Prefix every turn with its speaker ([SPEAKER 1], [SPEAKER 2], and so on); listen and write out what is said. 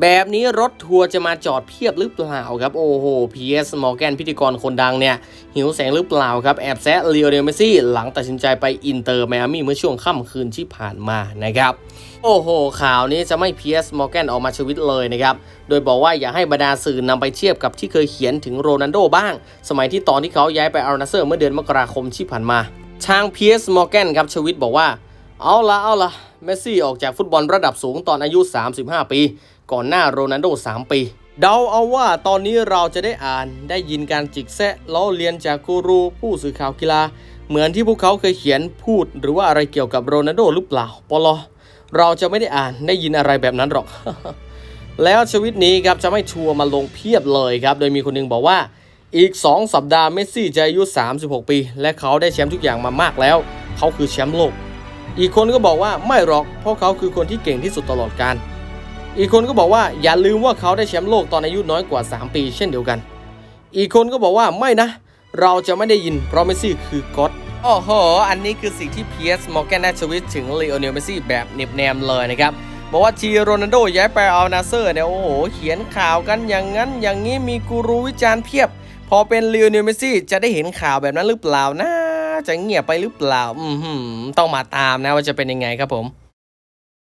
[SPEAKER 1] แบบนี้รถทัวร์จะมาจอดเพียบหรือเปล่าครับ โอ้โห PS Morgan พิธีกรคนดังเนี่ย หิวแสงหรือเปล่าครับ แอบแซะเล o โอเดลเมซี่ หลังตัดสินใจไปอินเตอร์ไมอามี่เมื่อช่วงค่ำคืนที่ผ่านมานะครับ โอ้โห ข่าวนี้จะไม่ PS Morgan ออกมาชีวิตเลยนะครับ โดยบอกว่าอย่าให้บรรดาสื่อนำไปเทียบกับที่เคยเขียนถึงโรนัลโดบ้าง สมัยที่ตอนที่เขาย้ายไปอาร์นาเซอร์เมื่อเดือนมกราคมที่ผ่านมาทาง PS Morgan ครับชวิตบอกว่าเอาละเอาละเมสซี่ออกจากฟุตบอลระดับสูงตอนอายุ 35 ปี ก่อนหน้าโรนัลโด 3 ปี เดาเอาว่าตอนนี้เราจะได้อ่านได้ยินการจิกแซะล้อเลียนจากกูรูผู้สื่อข่าวกีฬา เหมือนที่พวกเขาเคยเขียนพูด หรือว่าอะไรเกี่ยวกับโรนัลโดหรือเปล่าปลอเราจะไม่ได้อ่านได้ยินอะไรแบบนั้นหรอก แล้วชีวิตนี้ครับจะไม่ชัวร์มาลงเพียบเลยครับ โดยมีคนหนึงบอกว่าอีก 2 สัปดาห์เมสซี่จะอายุ 36 ปี และเขาได้แชมป์ทุกอย่างมามากแล้ว เขาคือแชมป์โลก อีกคนก็บอกว่าไม่หรอก เพราะเขาคือคนที่เก่งที่สุดตลอดกาล อีกคนก็บอกว่าอย่าลืมว่าเขาได้แชมป์โลกตอนอายุน้อยกว่า 3 ปี เช่นเดียวกัน อีกคนก็บอกว่าไม่นะ เราจะไม่ได้ยินเพราะเมสซี่คือก็อดโอ้โห อันนี้คือสิ่งที่เพียสมอร์แกนได้ทวิตถึงเลโอเนลเมสซี่แบบเน็บแนมเลยนะครับบอกว่าทีโรนัลโดย้ายไปอัลนาเซอร์เนี่ยโอ้โห เขียนข่าวกันอย่างนั้น อย่างนี้มีกูรูวิจารณ์เพียบ พอเป็นเลโอเนลเมสซี่จะได้เห็นข่าวแบบนั้นหรือเปล่านะจะเงียบไปหรือเปล่า อือหือต้องมาตามนะว่าจะเป็นยังไงครับผม